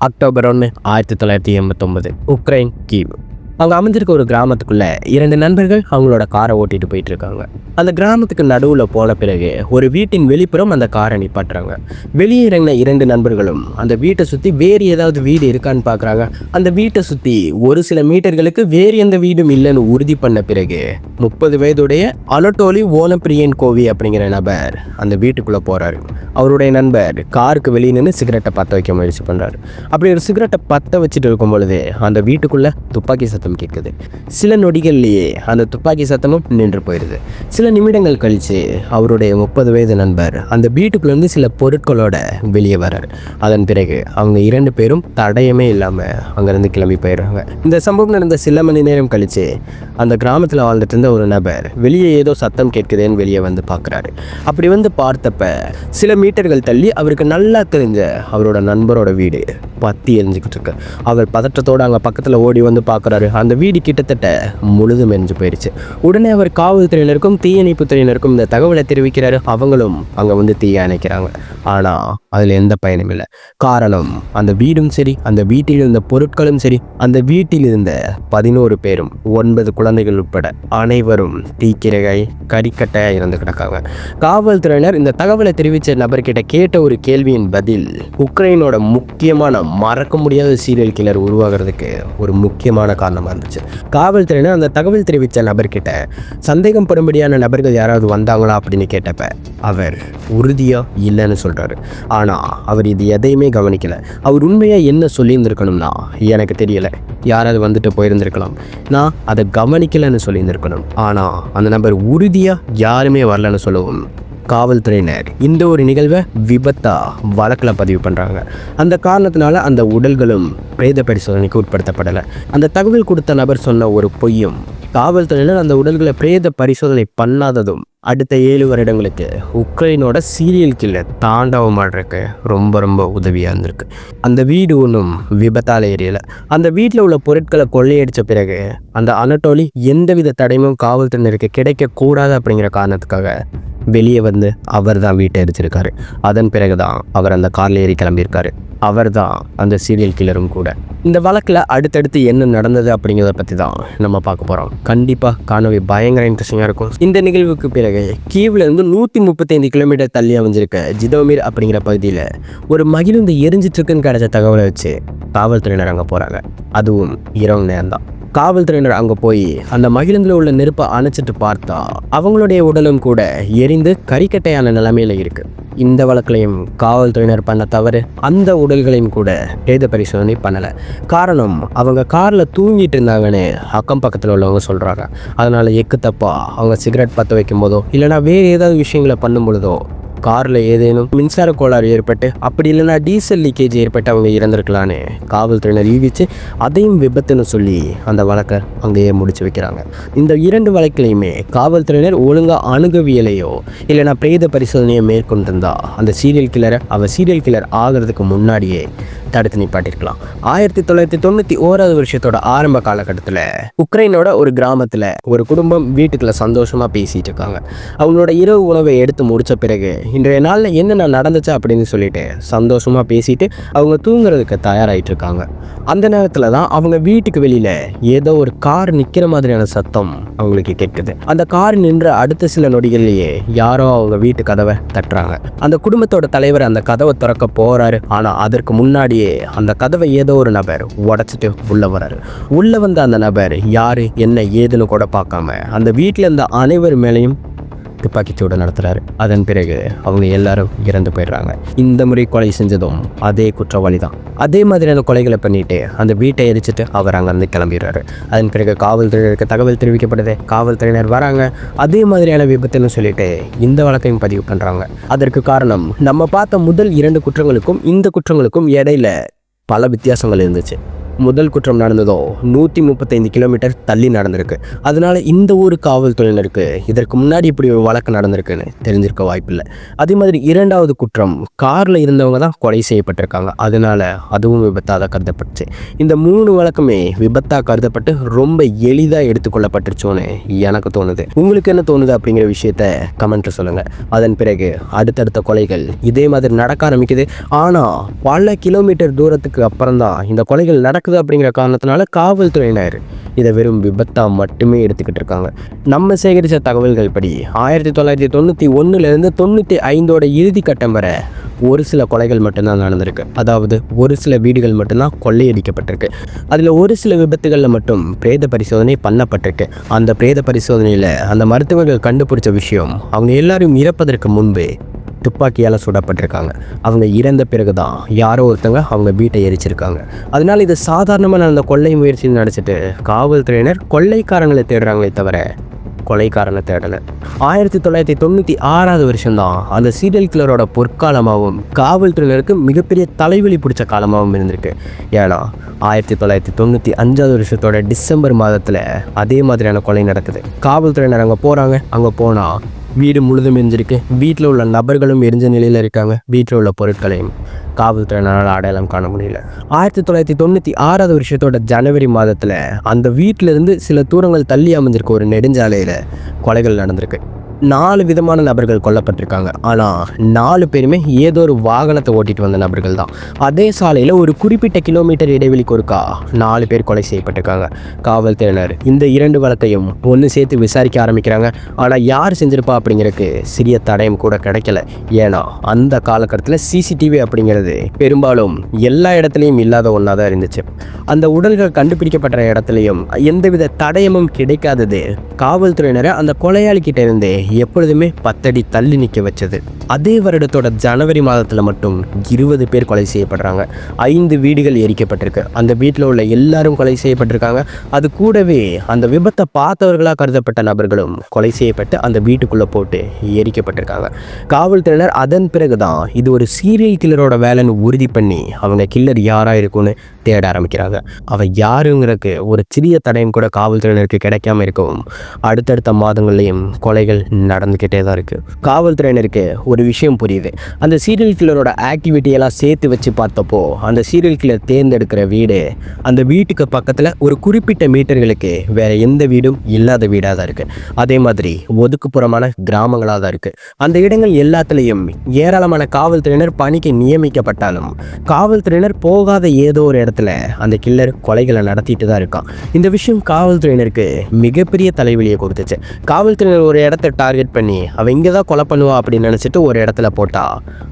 October ஒன்று ஆயிரத்தி தொள்ளாயிரத்தி எண்பத்தொம்பது உக்ரைன் கீவ் அங்கே அமைஞ்சிருக்க ஒரு கிராமத்துக்குள்ள இரண்டு நண்பர்கள் அவங்களோட காரை ஓட்டிட்டு போயிட்டு இருக்காங்க அந்த கிராமத்துக்கு நடுவில் போன பிறகு ஒரு வீட்டின் வெளிப்புறம் அந்த காரை நிப்பாட்டுறாங்க. வெளியே இறங்கின இரண்டு நண்பர்களும் அந்த வீட்டை சுற்றி வேறு ஏதாவது வீடு இருக்கான்னு பார்க்குறாங்க அந்த வீட்டை சுற்றி ஒரு சில மீட்டர்களுக்கு வேறு எந்த வீடும் இல்லைன்னு உறுதி பண்ண பிறகு முப்பது வயதுடைய அலட்டோலி ஓலப்பிரியன் கோவி அப்படிங்கிற நபர் அந்த வீட்டுக்குள்ளே போகிறாரு அவருடைய நண்பர் காருக்கு வெளியே நின்று சிகரெட்டை பற்ற வைக்க முயற்சி பண்ணுறாரு அப்படி ஒரு சிகரெட்டை பற்ற வச்சுட்டு இருக்கும் பொழுது அந்த வீட்டுக்குள்ளே துப்பாக்கி சத்தம் கேட்குது. சில நொடிகள்லேயே அந்த துப்பாக்கி சத்தமும் நின்று போயிடுது சில நிமிடங்கள் கழித்து அவருடைய முப்பது வயது நண்பர் அந்த வீட்டுக்குள்ளேருந்து சில பொருட்களோட வெளியே வரார் அதன் பிறகு அவங்க இரண்டு பேரும் தடயமே இல்லாமல் அங்கேருந்து கிளம்பி போயிடுறாங்க. இந்த சம்பவம் நடந்த சில மணி நேரம் கழித்து அந்த கிராமத்தில் வாழ்ந்துட்டு இருந்த ஒரு நபர் வெளியே ஏதோ சத்தம் கேட்குதுன்னு வெளியே வந்து பார்க்குறாரு. அப்படி வந்து பார்த்தப்ப சில மீட்டர்கள் தள்ளி அவருக்கு நல்லா தெரிஞ்ச அவரோட நண்பரோட வீடு பத்தி எரிஞ்சுக்கிட்டு இருக்கு. அவர் பதற்றத்தோடு அங்கே பக்கத்தில் ஓடி வந்து பார்க்குறாரு. அந்த வீடு கிட்டத்தட்ட முழுதும் எரிஞ்சு போயிடுச்சு. உடனே அவர் காவல்துறையினருக்கும் தீயணைப்புத்துறையினருக்கும் இந்த தகவலை தெரிவிக்கிறாரு. அவங்களும் அங்கே வந்து தீய அணைக்கிறாங்க. ஆனால் அதில் எந்த பயனும் இல்லை. காரணம் அந்த வீடும் சரி அந்த வீட்டில் இருந்த பொருட்களும் சரி அந்த வீட்டில் இருந்த பதினோரு பேரும் ஒன்பது குழந்தைகள் உட்பட அனைவரும் தீக்கிரகை கறிக்கட்டையாக இறந்து கிடக்காங்க. காவல்துறையினர் இந்த தகவலை தெரிவித்த நபர்கிட்ட கேட்ட ஒரு கேள்வியின் பதில் உக்ரைனோட முக்கியமான மறக்க முடியாத சீரியல் கிளர் உருவாகிறதுக்கு ஒரு முக்கியமான காரணம். காரணமாக இருந்துச்சு காவல்துறையினர் அந்த தகவல் தெரிவித்த நபர்கிட்ட சந்தேகம் படும்படியான நபர்கள் யாராவது வந்தாங்களா அப்படின்னு கேட்டப்ப அவர் உறுதியாக இல்லைன்னு சொல்கிறாரு ஆனால் அவர் இது எதையுமே கவனிக்கலை. அவர் உண்மையாக என்ன சொல்லியிருந்திருக்கணும்னா எனக்கு தெரியலை. யாராவது வந்துட்டு போயிருந்திருக்கலாம். நான் அதை கவனிக்கலைன்னு சொல்லியிருந்திருக்கணும். ஆனால் அந்த நபர் உறுதியாக யாருமே வரலன்னு சொல்லவும் காவல்துறையினர். இந்த ஒரு நிகழ்வை விபத்தா வழக்கில் பதிவு பண்ணுறாங்க அந்த காரணத்தினால அந்த உடல்களும் பிரேத பரிசோதனைக்கு உட்படுத்தப்படலை. அந்த தகவல் கொடுத்த நபர் சொன்ன ஒரு பொய்யும் காவல்துறையினர் அந்த உடல்களை பிரேத பரிசோதனை பண்ணாததும் அடுத்த ஏழு வருடங்களுக்கு உக்ரைனோட சீரியல் கில்லர் தாண்டவம் ஆடுறக்கு ரொம்ப ரொம்ப உதவியாக இருந்திருக்கு. அந்த வீடு ஒன்றும் விபத்தால் ஏரியலை. அந்த வீட்டில் உள்ள பொருட்களை கொள்ளையடித்த பிறகு அந்த அனட்டோலி எந்தவித தடையும் காவல்துறையினருக்கு கிடைக்கக்கூடாது அப்படிங்கிற காரணத்துக்காக வெளியே வந்து அவர் தான் வீட்டை எரிச்சிருக்காரு. அதன் பிறகு தான் அவர் அந்த காரில் ஏறி கிளம்பியிருக்காரு. அவர் தான் அந்த சீரியல் கில்லரும் கூட. இந்த வழக்கில் அடுத்தடுத்து என்ன நடந்தது அப்படிங்கிறத பற்றி தான் நம்ம பார்க்க போகிறோம் கண்டிப்பாக காணொலி பயங்கர இன்ட்ரெஸ்டிங்காக இருக்கும். இந்த நிகழ்வுக்கு பிறகு கீவ்லேருந்து நூற்றி முப்பத்தைந்து கிலோமீட்டர் தள்ளி அமைஞ்சிருக்க ஜிதோமீர் அப்படிங்கிற பகுதியில் ஒரு மகிழுந்து எரிஞ்சிட்ருக்குன்னு கிடச்ச கிடைச்ச தகவலை வச்சு காவல்துறையினர் அங்கே போகிறாங்க அதுவும் இரவு நேரம் தான் காவல்துறையினர் அங்கே போய் அந்த மகிழுந்தில் உள்ள நெருப்பை அணைச்சிட்டு பார்த்தா அவங்களுடைய உடலும் கூட எரிந்து கறிக்கட்டையான நிலைமையில் இருக்கு. இந்த வழக்கிலையும் காவல்துறையினர் பண்ண தவறு அந்த உடல்களையும் கூட பிரேத பரிசோதனை பண்ணலை. காரணம் அவங்க காரில் தூங்கிட்டு இருந்தாங்கன்னு அக்கம் பக்கத்தில் உள்ளவங்க சொல்கிறாங்க அதனால் எக்கு தப்பா அவங்க சிகரெட் பற்ற வைக்கும் போதோ இல்லைனா வேறு ஏதாவது விஷயங்களை பண்ணும் பொழுதோ காரில் ஏதேனும் மின்சார கோளாறு ஏற்பட்டு அப்படி இல்லைன்னா டீசல் லீக்கேஜ் ஏற்பட்டு அவங்க இறந்துருக்கலான்னு காவல்துறையினர் யூகிச்சு அதையும் விபத்துன்னு சொல்லி அந்த வழக்கை அங்கேயே முடிச்சு வைக்கிறாங்க. இந்த இரண்டு வழக்கிலையுமே காவல்துறையினர் ஒழுங்காக அணுகவியலையோ இல்லைனா பிரேத பரிசோதனையை மேற்கொண்டிருந்தா அந்த சீரியல் கில்லரை அவர் சீரியல் கில்லர் ஆகிறதுக்கு முன்னாடியே தடுத்து நிப்பாட்டிருக்கலாம். ஆயிரத்தி தொள்ளாயிரத்தி தொண்ணூற்றி ஓராவது வருஷத்தோட ஆரம்ப காலகட்டத்தில் உக்ரைனோட ஒரு கிராமத்தில் ஒரு குடும்பம் வீட்டுக்குள்ள சந்தோஷமாக பேசிகிட்டு இருக்காங்க. அவங்களோட இரவு உணவை எடுத்து முடித்த பிறகு இன்றைய நாளில் என்னென்ன நடந்துச்சு அப்படின்னு சொல்லிட்டு சந்தோஷமாக பேசிட்டு அவங்க தூங்குறதுக்கு தயாராகிட்டு இருக்காங்க அந்த நேரத்தில் தான் அவங்க வீட்டுக்கு வெளியில் ஏதோ ஒரு கார் நிற்கிற மாதிரியான சத்தம் அவங்களுக்கு கேட்குது. அந்த கார் நின்ற அடுத்த சில நொடிகள்லேயே யாரோ அவங்க வீட்டு கதவை தட்டுறாங்க. அந்த குடும்பத்தோட தலைவர் அந்த கதவை திறக்க போகிறாரு ஆனால் அதற்கு முன்னாடியே அந்த கதவை ஏதோ ஒரு நபர் உடைச்சிட்டு உள்ளே வராரு உள்ளே வந்த அந்த நபர் யார்? என்ன ஏதுன்னு கூட பார்க்காம அந்த வீட்டில் இருந்த அனைவர் மேலேயும் துப்பாக்கிச்சூடு நடத்துறாரு. அதன் பிறகு அவங்க எல்லாரும் இறந்து போயிடுறாங்க. இந்த முறை கொலை செஞ்சதும் அதே குற்றவாளி தான் அதே மாதிரியான கொலைகளை பண்ணிட்டு அந்த வீட்டை எரிச்சிட்டு அவர் அங்கேருந்து கிளம்பிடுறாரு. அதன் பிறகு காவல்துறையினருக்கு தகவல் தெரிவிக்கப்படுது. காவல்துறையினர் வராங்க. அதே மாதிரியான விபத்துன்னு சொல்லிட்டு இந்த வழக்கையும் பதிவு பண்ணுறாங்க அதற்கு காரணம் நம்ம பார்த்த முதல் இரண்டு குற்றங்களுக்கும் இந்த குற்றங்களுக்கும் இடையில பல வித்தியாசங்கள் இருந்துச்சு. முதல் குற்றம் நடந்ததோ நூற்றி முப்பத்தைந்து கிலோமீட்டர் தள்ளி நடந்திருக்கு. அதனால இந்த ஊர் காவல்துறையினருக்கு இதற்கு முன்னாடி இப்படி ஒரு வழக்கு நடந்திருக்குன்னு தெரிஞ்சிருக்க வாய்ப்பில்லை. அதே மாதிரி இரண்டாவது குற்றம் காரில் இருந்தவங்க தான் கொலை செய்யப்பட்டிருக்காங்க. அதனால அதுவும் விபத்தாக தான் கருதப்பட்டுச்சு. இந்த மூணு வழக்குமே விபத்தாக கருதப்பட்டு ரொம்ப எளிதாக எடுத்துக்கொள்ளப்பட்டுருச்சோன்னு எனக்கு தோணுது. உங்களுக்கு என்ன தோணுது அப்படிங்கிற விஷயத்த கமெண்ட்டில் சொல்லுங்க. அதன் பிறகு அடுத்தடுத்த கொலைகள் இதே மாதிரி நடக்க ஆரம்பிக்குது. ஆனால் பல கிலோமீட்டர் தூரத்துக்கு அப்புறம் தான் இந்த கொலைகள் நடக்குது அப்படிங்கிற காரணத்தினால காவல்துறையினர் இதை வெறும் விபத்தாக மட்டுமே எடுத்துக்கிட்டு இருக்காங்க. நம்ம சேகரித்த தகவல்கள் படி ஆயிரத்தி தொள்ளாயிரத்தி தொண்ணூற்றி ஒன்றுலேருந்து தொண்ணூற்றி ஐந்தோட இறுதி கட்டம் வரை ஒரு சில கொலைகள் மட்டும்தான் நடந்திருக்கு. அதாவது ஒரு சில வீடுகள் மட்டும்தான் கொள்ளையடிக்கப்பட்டிருக்கு. அதில் ஒரு சில விபத்துகளில் மட்டும் பிரேத பரிசோதனை பண்ணப்பட்டிருக்கு. அந்த பிரேத பரிசோதனையில் அந்த மருத்துவர்கள் கண்டுபிடிச்ச விஷயம் அவங்க எல்லாரும் இறப்பதற்கு முன்பே துப்பாக்கியால் சுடப்பட்டிருக்காங்க. அவங்க இறந்த பிறகு தான் யாரோ ஒருத்தவங்க அவங்க வீட்டை எரிச்சிருக்காங்க. அதனால் இது சாதாரணமாக நடந்த கொள்ளை முயற்சி நினச்சிட்டு காவல்துறையினர் கொள்ளைக்காரங்களை தேடுறாங்களே தவிர கொலைக்காரனை தேடலை. ஆயிரத்தி தொள்ளாயிரத்தி தொண்ணூற்றி ஆறாவது வருஷம்தான் அந்த சீரியல் கில்லரோட பொற்காலமாகவும் காவல்துறையினருக்கு மிகப்பெரிய தலைவலி பிடிச்ச காலமாகவும் இருந்திருக்கு. ஏன்னா ஆயிரத்தி தொள்ளாயிரத்தி தொண்ணூற்றி அஞ்சாவது வருஷத்தோட டிசம்பர் மாதத்தில் அதே மாதிரியான கொலை நடக்குது. காவல்துறையினர் அங்கே போகிறாங்க அங்கே போனால் வீடு முழுதும் எரிஞ்சிருக்கு. வீட்டில் உள்ள நபர்களும் எரிஞ்ச நிலையில் இருக்காங்க. வீட்டில் உள்ள பொருட்களையும் காவல்துறையினால் அடையாளம் காண முடியல. ஆயிரத்தி தொள்ளாயிரத்தி தொண்ணூற்றி ஆறாவது வருஷத்தோட ஜனவரி மாதத்தில் அந்த வீட்டிலேருந்து சில தூரங்கள் தள்ளி அமைஞ்சிருக்க ஒரு நெடுஞ்சாலையில் கொலைகள் நடந்திருக்கு. நாலு விதமான நபர்கள் கொல்லப்பட்டிருக்காங்க. ஆனால் நாலு பேருமே ஏதோ ஒரு வாகனத்தை ஓட்டிட்டு வந்த நபர்கள் தான். அதே சாலையில் ஒரு குறிப்பிட்ட கிலோமீட்டர் இடைவெளிக்கு ஒருக்கா நாலு பேர் கொலை செய்யப்பட்டிருக்காங்க. காவல்துறையினர் இந்த இரண்டு வழக்கையும் ஒன்று சேர்த்து விசாரிக்க ஆரம்பிக்கிறாங்க. ஆனால் யார் செஞ்சிருப்பா அப்படிங்கிறதுக்கு சிறிய தடயம் கூட கிடைக்கல. ஏன்னா அந்த காலகட்டத்தில் சிசிடிவி அப்படிங்கிறது பெரும்பாலும் எல்லா இடத்துலையும் இல்லாத ஒன்றா தான் இருந்துச்சு. அந்த உடல்கள் கண்டுபிடிக்கப்பட்ட இடத்துலையும் எந்தவித தடயமும் கிடைக்காதது காவல்துறையினரை அந்த கொலையாளிக்கிட்ட இருந்தே எப்பொழுதுமே பத்தடி தள்ளி நிற்க வச்சது. அதே வருடத்தோட ஜனவரி மாதத்தில் மட்டும் இருபது பேர் கொலை செய்யப்படுறாங்க. ஐந்து வீடுகள் எரிக்கப்பட்டிருக்கு. அந்த வீட்டில் உள்ள எல்லாரும் கொலை செய்யப்பட்டிருக்காங்க. அது கூடவே அந்த விபத்தை பார்த்தவர்களாக கருதப்பட்ட நபர்களும் கொலை செய்யப்பட்டு அந்த வீட்டுக்குள்ளே போட்டு எரிக்கப்பட்டிருக்காங்க. காவல்துறையினர் அதன் பிறகு தான் இது ஒரு சீரியல் கில்லரோட வேலைன்னு உறுதி பண்ணி அவங்க கில்லர் யாராக இருக்கும்னு தேட ஆரம்பிக்கிறாங்க. அவன் யாருங்கிறதுக்கு ஒரு சிறிய தடயம் கூட காவல்துறையினருக்கு கிடைக்காம இருக்கவும் அடுத்தடுத்த மாதங்கள்லேயும் கொலைகள் நடந்துக்கிட்டே தான் இருக்குது காவல்துறையினருக்கு ஒரு விஷயம் புரியுது. அந்த சீரியல் கில்லரோட ஆக்டிவிட்டியெல்லாம் சேர்த்து வச்சு பார்த்தப்போ அந்த சீரியல் கில்லர் தேர்ந்தெடுக்கிற வீடு அந்த வீட்டுக்கு பக்கத்தில் ஒரு குறிப்பிட்ட மீட்டர்களுக்கு வேறு எந்த வீடும் இல்லாத வீடாக தான் இருக்குது அதே மாதிரி ஒதுக்குப்புறமான கிராமங்களாக தான் இருக்குது அந்த இடங்கள் எல்லாத்துலேயும் ஏராளமான காவல்துறையினர் பணிக்கு நியமிக்கப்பட்டாலும் காவல்துறையினர் போகாத ஏதோ ஒரு இடத்துல அந்த கில்லர் கொலைகளை நடத்திட்டு தான் இருக்கான். இந்த விஷயம் காவல்துறையினருக்கு மிகப்பெரிய தலைவலியை கொடுத்துச்சு. காவல்துறையினர் ஒரு இடத்த டார்கெட் பண்ணி அவன் இங்கே தான் கொலை பண்ணுவா அப்படின்னு நினச்சிட்டு ஒரு இடத்துல போட்டா.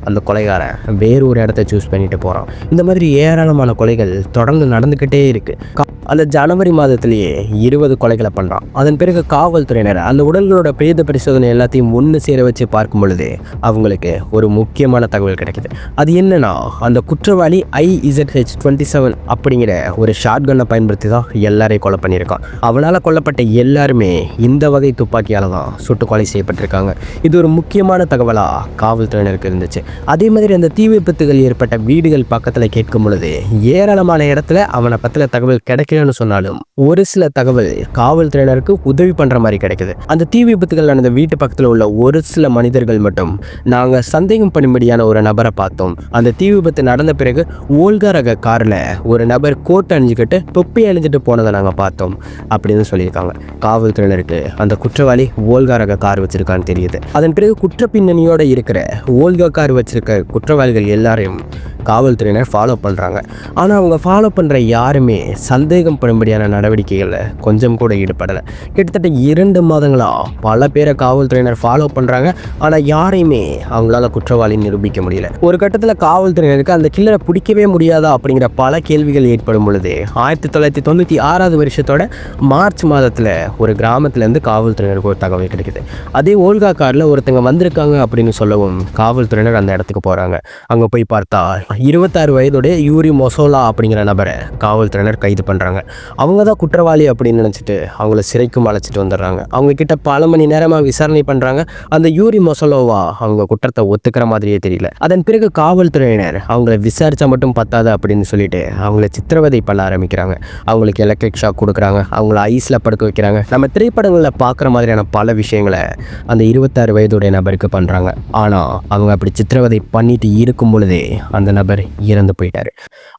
அந்த கொலைகாரன் வேறு ஒரு இடத்த சூஸ் பண்ணிட்டு போகிறான் இந்த மாதிரி ஏராளமான கொலைகள் தொடர்ந்து நடந்துக்கிட்டே இருக்குது அந்த ஜனவரி மாதத்திலேயே இருபது கொலைகளை பண்ணான். அதன் பிறகு காவல்துறையினர் அந்த உடல்களோட பிரேத பரிசோதனை எல்லாத்தையும் ஒன்று சேர வச்சு பார்க்கும் பொழுது அவங்களுக்கு ஒரு முக்கியமான தகவல் கிடைக்குது. அது என்னன்னா அந்த குற்றவாளி ஐ இசட்ஹெச் டுவெண்ட்டி செவன் அப்படிங்கிற ஒரு ஷார்ட் கன்னை பயன்படுத்தி தான் எல்லாரையும் கொலை பண்ணியிருக்கான். அவனால் கொல்லப்பட்ட எல்லாருமே இந்த வகை துப்பாக்கியால் தான் சுட்டு கொலை செய்யப்பட்டிருக்காங்க. இது ஒரு முக்கியமான தகவலாக காவல்துறையினருக்கு இருந்துச்சு. அதே மாதிரி அந்த தீ விபத்துகள் ஏற்பட்ட வீடுகள் பக்கத்தில் கேட்கும் பொழுது ஏராளமான இடத்துல அவனை பற்றின தகவல் கிடைக்கலன்னு சொன்னாலும் ஒரு சில தகவல் காவல்துறையினருக்கு உதவி பண்ற மாதிரி கிடைக்குது. அந்த தீ விபத்துகள் நடந்த வீட்டு பக்கத்தில் உள்ள ஒரு சில மனிதர்கள் மட்டும் நாங்கள் சந்தேகம் பண்ணும்படியான ஒரு நபரை பார்த்தோம். அந்த தீ விபத்து நடந்த பிறகு ஓல்கா ரக காரில் ஒரு நபர் கோட் அணிஞ்சுக்கிட்டு தொப்பி அணிஞ்சிட்டு போனதை நாங்கள் பார்த்தோம் அப்படின்னு சொல்லியிருக்காங்க. காவல்துறையினருக்கு அந்த குற்றவாளி ஓல்கா ரக கார் வச்சிருக்கான்னு தெரியுது. அதன் பிறகு குற்ற பின்னணியோட இருக்கிற ஓல்கா கார் வச்சிருக்க குற்றவாளிகள் எல்லாரையும் காவல்துறையினர் ஃபாலோ பண்ணுறாங்க ஆனால் அவங்க ஃபாலோ பண்ணுற யாருமே சந்தேக சந்தேகம் பண்ணும்படியான நடவடிக்கைகளில் கொஞ்சம் கூட ஈடுபடலை. கிட்டத்தட்ட இரண்டு மாதங்களாக பல பேரை காவல்துறையினர் ஃபாலோ பண்ணுறாங்க ஆனால் யாரையுமே அவங்களால குற்றவாளி நிரூபிக்க முடியல. ஒரு கட்டத்தில் காவல்துறையினருக்கு அந்த கில்லரை பிடிக்கவே முடியாதா அப்படிங்கிற பல கேள்விகள் ஏற்படும் பொழுது ஆயிரத்தி தொள்ளாயிரத்தி தொண்ணூற்றி ஆறாவது வருஷத்தோட மார்ச் மாதத்தில் ஒரு கிராமத்துலேருந்து காவல்துறையினருக்கு ஒரு தகவல் கிடைக்குது. அதே ஓல்கா காரில் ஒருத்தங்க வந்திருக்காங்க அப்படின்னு சொல்லவும் காவல்துறையினர் அந்த இடத்துக்கு போகிறாங்க அங்கே போய் பார்த்தா இருபத்தாறு வயதுடைய யூரி மொசோலா அப்படிங்கிற நபரை காவல்துறையினர் கைது பண்ணுறாங்க ஆரம்பிக்கிறாங்க அவங்க தான் குற்றவாளி அப்படின்னு நினச்சிட்டு அவங்கள சிறைக்கும் அழைச்சிட்டு வந்துடுறாங்க. அவங்க கிட்ட பல மணி நேரமாக விசாரணை பண்ணுறாங்க அந்த யூரி மொசலோவா அவங்க குற்றத்தை ஒத்துக்கிற மாதிரியே தெரியல. அதன் பிறகு காவல்துறையினர் அவங்கள விசாரித்தா மட்டும் பத்தாது அப்படின்னு சொல்லிட்டு அவங்கள சித்திரவதை பண்ண ஆரம்பிக்கிறாங்க. அவங்களுக்கு எலக்ட்ரிக் ஷாக் கொடுக்குறாங்க. அவங்கள ஐஸில் படுக்க வைக்கிறாங்க. நம்ம திரைப்படங்களில் பார்க்குற மாதிரியான பல விஷயங்களை அந்த இருபத்தாறு வயதுடைய நபருக்கு பண்ணுறாங்க ஆனால் அவங்க அப்படி சித்திரவதை பண்ணிட்டு இருக்கும் பொழுதே அந்த நபர் இறந்து போயிட்டாரு.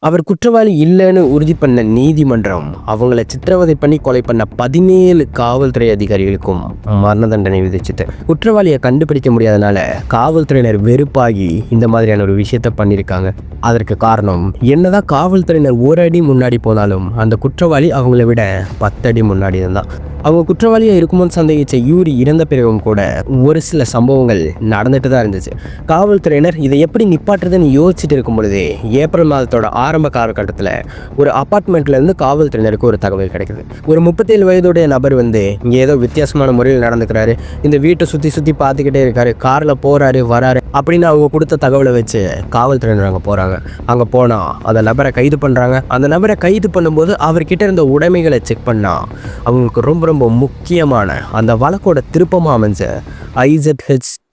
அவர் குற்றவாளி இல்லைன்னு உறுதி பண்ண நீதிமன்றம் அவங்கள சித்திரவதை பண்ணி கொலை பண்ண பதினேழு காவல்துறை அதிகாரிகளுக்கும் மரண தண்டனை விதிச்சுட்டு. குற்றவாளியை கண்டுபிடிக்க முடியாதனால காவல்துறையினர் வெறுப்பாகி இந்த மாதிரியான ஒரு விஷயத்த பண்ணியிருக்காங்க. அதற்கு காரணம் என்னதான் காவல்துறையினர் ஒரு அடி முன்னாடி போனாலும் அந்த குற்றவாளி அவங்கள விட பத்தடி முன்னாடி இருந்தான் அவங்க குற்றவாளியாக இருக்குமோன்னு சந்தேகிச்ச யூரி இறந்த பிறகும் கூட ஒரு சில சம்பவங்கள் நடந்துட்டு தான் இருந்துச்சு. காவல்துறையினர் இதை எப்படி நிப்பாட்டுறதுன்னு யோசிச்சுட்டு இருக்கும் பொழுதே ஏப்ரல் மாதத்தோட ஆரம்ப காலகட்டத்தில் ஒரு அப்பார்ட்மெண்ட்லேருந்து காவல்துறையினருக்கு ஒரு தகவல் கிடைக்குது. ஒரு முப்பத்தேழு வயதுடைய நபர் வந்து இங்கே ஏதோ வித்தியாசமான முறையில் நடந்துக்கிறாரு. இந்த வீட்டை சுற்றி சுற்றி பார்த்துக்கிட்டே இருக்காரு. காரில் போகிறாரு வராரு அப்படின்னு அவங்க கொடுத்த தகவலை வச்சு காவல்துறையினர் அங்கே போகிறாங்க அங்கே போனால் அந்த நபரை கைது பண்ணுறாங்க அந்த நபரை கைது பண்ணும்போது அவர்கிட்ட இருந்த உடைமைகளை செக் பண்ணால் அவங்களுக்கு ரொம்ப ரொம்ப முக்கியமான அந்த வழக்கோட திருப்பமாக அமைஞ்ச ஐசெட்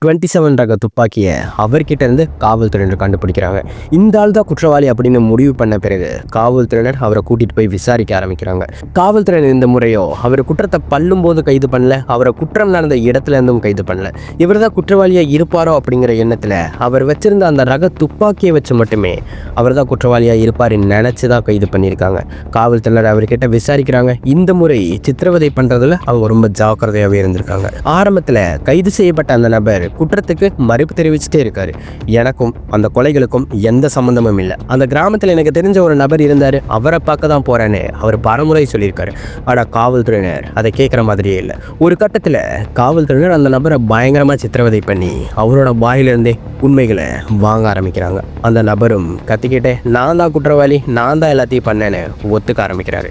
டுவெண்ட்டி செவன் ரக துப்பாக்கியை அவர்கிட்ட இருந்து காவல்துறையினர் கண்டுபிடிக்கிறாங்க. இந்த ஆள் தான் குற்றவாளி அப்படின்னு முடிவு பண்ண பிறகு காவல்துறையினர் அவரை கூட்டிட்டு போய் விசாரிக்க ஆரம்பிக்கிறாங்க. காவல்துறையினர் இந்த முறையோ அவர் குற்றத்தை பல்லும் போது கைது பண்ணல அவரை குற்றம் நடந்த இடத்துல இருந்தும் கைது பண்ணல. இவர் தான் குற்றவாளியா இருப்பாரோ அப்படிங்கிற எண்ணத்துல அவர் வச்சிருந்த அந்த ரக துப்பாக்கியை வச்சு மட்டுமே அவர் தான் குற்றவாளியா இருப்பாருன்னு நினைச்சு தான் கைது பண்ணியிருக்காங்க. காவல்துறையினர் அவர்கிட்ட விசாரிக்கிறாங்க. இந்த முறை சித்திரவதை பண்றதுல அவங்க ரொம்ப ஜாக்கிரதையாகவே இருந்திருக்காங்க. ஆரம்பத்தில் கைது செய்யப்பட்ட அந்த நபர் குற்றத்துக்கு மறுப்பு தெரிவிச்சுட்டே இருக்காரு. எனக்கும் அந்த கொலைகளுக்கும் எந்த சம்மந்தமும் இல்லை. அந்த கிராமத்தில் எனக்கு தெரிஞ்ச ஒரு நபர் இருந்தார். அவரை பார்க்க தான் போகிறேன்னு அவர் பரமுறை சொல்லியிருக்காரு. ஆனால் காவல்துறையினர் அதை கேட்குற மாதிரியே இல்லை. ஒரு கட்டத்தில் காவல்துறையினர் அந்த நபரை பயங்கரமாக சித்திரவதை பண்ணி அவரோட வாயிலிருந்தே உண்மைகளை வாங்க ஆரம்பிக்கிறாங்க. அந்த நபரும் கத்திக்கிட்டே நான் தான் குற்றவாளி நான் தான் எல்லாத்தையும் பண்ணேன்னு ஒத்துக்க ஆரம்பிக்கிறாரு.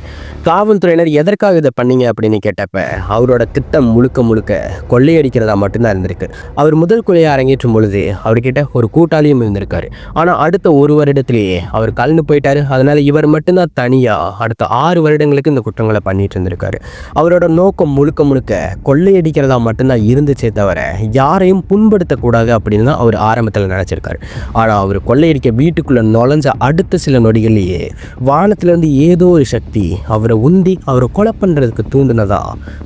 காவல்துறையினர் எதற்காக இதை பண்ணீங்க? அப்படின்னு கேட்டப்ப அவரோட திட்டம் முழுக்க முழுக்க கொள்ளையடிக்கிறதா மட்டும்தான் இருந்திருக்கு. அவர் முதல் குழியை அரங்கேற்றும் பொழுது அவர்கிட்ட ஒரு கூட்டாளியும் இருந்திருக்காரு. ஆனால் அடுத்த ஒரு வருடத்திலேயே அவர் கலந்து போயிட்டாரு. அதனால இவர் மட்டும்தான் தனியாக அடுத்த ஆறு வருடங்களுக்கு இந்த குற்றங்களை பண்ணிட்டு இருந்திருக்காரு. அவரோட நோக்கம் முழுக்க முழுக்க கொள்ளையடிக்கிறதா மட்டும்தான் இருந்துச்சே தவிர யாரையும் புண்படுத்தக்கூடாது அப்படின்னு தான் அவர் ஆரம்பத்தில் நினச்சிருக்காரு. ஆனால் அவர் கொள்ளையடிக்க வீட்டுக்குள்ளே நுழைஞ்ச அடுத்த சில நொடிகள்லேயே வானத்திலேருந்து ஏதோ ஒரு சக்தி அவரை உந்தி அவரை கொலை பண்ணுறதுக்கு தூண்டுனதா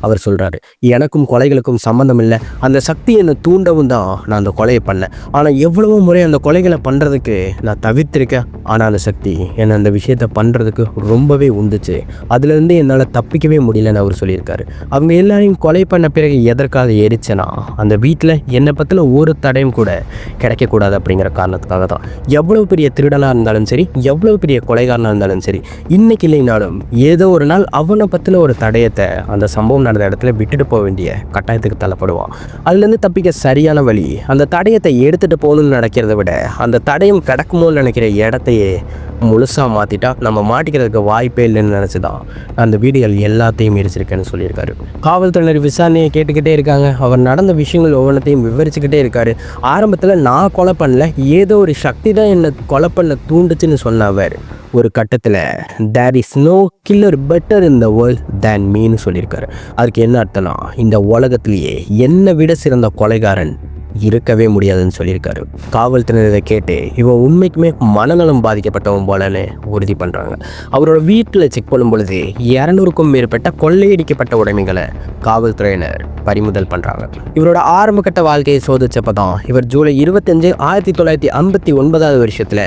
அவர் சொல்கிறாரு எனக்கும் கொலைகளுக்கும் சம்மந்தம் இல்லை. அந்த சக்தி என்னை தூண்டவும் தான் நான் அந்த கொலையை பண்ணேன். ஆனால் எவ்வளவோ முறை அந்த கொலைகளை பண்ணுறதுக்கு நான் தவிர்த்திருக்கேன் ஆனால் அந்த சக்தி என்னை அந்த விஷயத்தை பண்ணுறதுக்கு ரொம்பவே உந்துச்சு அதுலேருந்து என்னால் தப்பிக்கவே முடியலன்னு அவர் சொல்லியிருக்காரு. அவங்க எல்லாரையும் கொலை பண்ண பிறகு எதற்காக எரிச்சேன்னா அந்த வீட்டில் என்னை பற்றின ஒரு தடையும் கூட கிடைக்கக்கூடாது அப்படிங்கிற காரணத்துக்காக தான். எவ்வளோ பெரிய திருடலாக இருந்தாலும் சரி எவ்வளோ பெரிய கொலைகாரனாக இருந்தாலும் சரி இன்னைக்கு இல்லைனாலும் ஏதோ ஒரு நாள் அவனை பற்றின ஒரு தடயத்தை அந்த சம்பவம் நடந்த இடத்துல விட்டுட்டு போக வேண்டிய கட்டாயத்துக்கு தள்ளப்படுவான். அதுலேருந்து தப்பிக்க சரியான வழி. அந்த தடயத்தை எடுத்துகிட்டு போகணும்னு நினைக்கிறத விட அந்த தடயம் கிடக்குமோன்னு நினைக்கிற இடத்தையே முழுசாக மாற்றிட்டா நம்ம மாட்டிக்கிறதுக்கு வாய்ப்பே இல்லைன்னு நினச்சி தான் அந்த வீடியோ எல்லாத்தையும் எரிச்சிருக்கேன்னு சொல்லியிருக்காரு. காவல்துறையினர் விசாரணையை கேட்டுக்கிட்டே இருக்காங்க. அவர் நடந்த விஷயங்கள் ஒவ்வொன்றத்தையும் விவரிச்சுக்கிட்டே இருக்காரு. ஆரம்பத்தில் நான் கொலை பண்ணல ஏதோ ஒரு சக்தி தான் என்னை கொலை பண்ண தூண்டுச்சுன்னு சொன்ன அவர் ஒரு கட்டத்தில் there is no killer better in the world than மீன்னு சொல்லியிருக்காரு. அதுக்கு என்ன அர்த்தம்னா இந்த உலகத்திலேயே என்னை விட சிறந்த கொலைகாரன் இருக்கவே முடியாதுன்னு சொல்லியிருக்காரு. காவல்துறையினர் இதை கேட்டு இவன் உண்மைக்குமே மனநலம் பாதிக்கப்பட்டவன் போலன்னு உறுதி பண்ணுறாங்க அவரோட வீட்டில் செக் பண்ணும் பொழுது இரநூறுக்கும் மேற்பட்ட கொள்ளையடிக்கப்பட்ட உடைமைகளை காவல்துறையினர் பறிமுதல் பண்ணுறாங்க இவரோட ஆரம்பகட்ட வாழ்க்கையை சோதிச்சப்போ தான் இவர் ஜூலை இருபத்தஞ்சு ஆயிரத்தி தொள்ளாயிரத்தி ஐம்பத்தி ஒன்பதாவது வருஷத்தில்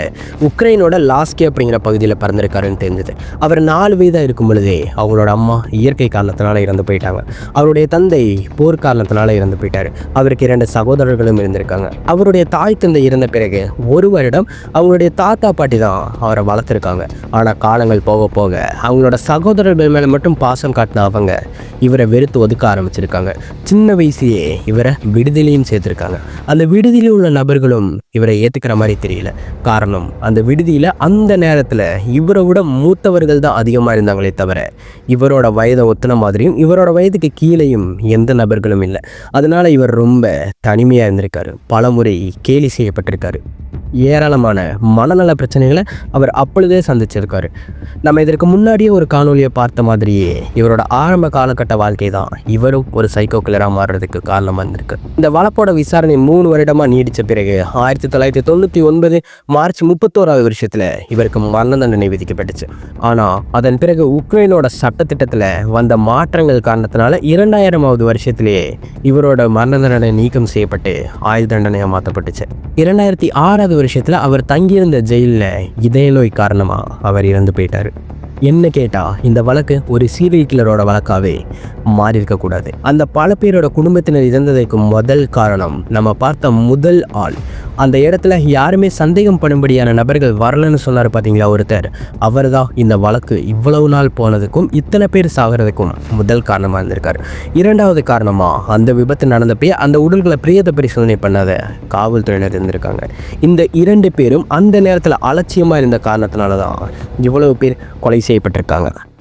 உக்ரைனோட லாஸ்கே அப்படிங்கிற பகுதியில் பிறந்திருக்காருன்னு தெரிஞ்சது. அவர் நாலு வயதாக இருக்கும் பொழுதே அவங்களோட அம்மா இயற்கை காரணத்தினால இறந்து போயிட்டாங்க. அவருடைய தந்தை போர் காரணத்தினால இறந்து போயிட்டார். அவருக்கு இரண்டு சகோதரர்களும் இருந்திருக்காங்க. அவருடைய தாய் தந்தை இறந்த பிறகு ஒரு வருடம் அவங்களுடைய தாத்தா பாட்டி தான் அவரை வளர்த்துருக்காங்க. ஆனால் காலங்கள் போக போக அவங்களோட சகோதரர்கள் மேலே மட்டும் பாசம் காட்டின அவங்க இவரை வெறுத்து ஒதுக்க ஆரம்பிச்சிருக்காங்க. சின்ன வயசுலேயே இவரை விடுதலையும் சேர்த்துருக்காங்க. அந்த விடுதியில் உள்ள நபர்களும் இவரை ஏற்றுக்கிற மாதிரி தெரியல. காரணம் அந்த விடுதியில் அந்த நேரத்தில் இவரை விட மூத்தவர்கள் தான் அதிகமாக இருந்தாங்களே தவிர இவரோட வயதை ஒத்துன மாதிரியும் இவரோட வயதுக்கு கீழேயும் எந்த நபர்களும் இல்லை. அதனால் இவர் ரொம்ப தனிமையாக இருந்திருக்காரு. பலமுறை கேலி செய்யப்பட்டிருக்காரு. ஏராளமான மனநல பிரச்சனைகளை அவர் அப்பொழுதே சந்திச்சிருக்காரு. நம்ம இதற்கு முன்னாடியே ஒரு காணொலியை பார்த்த மாதிரியே இவரோட ஆரம்ப காலகட்ட வாழ்க்கை தான் இவரும் ஒரு சைக்கோ கிளராக மாறுறதுக்கு காரணமாக வந்திருக்கு. இந்த வழப்போட விசாரணை மூணு வருடமாக நீடித்த பிறகு ஆயிரத்தி தொள்ளாயிரத்தி தொண்ணூற்றி ஒன்பது மார்ச் முப்பத்தோராவது வருஷத்தில் இவருக்கு மரண தண்டனை விதிக்கப்பட்டுச்சு. ஆனால் அதன் பிறகு உக்ரைனோட சட்டத்திட்டத்தில் வந்த மாற்றங்கள் காரணத்தினால இரண்டாயிரமாவது வருஷத்திலேயே இவரோட மரண தண்டனை நீக்கம் செய்யப்பட்டு ஆயுள் தண்டனையாக மாற்றப்பட்டுச்சு இரண்டாயிரத்தி ஆறாவது வருஷத்தில் அவர் தங்கியிருந்த ஜெயிலில் இதய நோய் காரணமாக அவர் இறந்து போயிட்டார். என்ன கேட்டால் இந்த வழக்கு ஒரு சீரியல் கில்லரோட வழக்காகவே மாறி இருக்கக்கூடாது அந்த பல பேரோட குடும்பத்தினர் இறந்ததற்கு முதல் காரணம் நம்ம பார்த்த முதல் ஆள். அந்த இடத்துல யாருமே சந்தேகம் படும்படியான நபர்கள் வரலன்னு சொன்னார் பார்த்தீங்களா ஒருத்தர். அவர் தான் இந்த வழக்கு இவ்வளவு நாள் போனதுக்கும் இத்தனை பேர் சாகிறதுக்கும் முதல் காரணமாக இருந்திருக்கார். இரண்டாவது காரணமாக அந்த விபத்து நடந்தப்பயே அந்த உடல்களை பிரேத பரிசோதனை பண்ணாத காவல்துறையினர் இருந்திருக்காங்க. இந்த இரண்டு பேரும் அந்த நேரத்தில் அலட்சியமாக இருந்த காரணத்தினால தான் இவ்வளவு பேர் கொலை செய்யப்பட்டிருக்காங்க.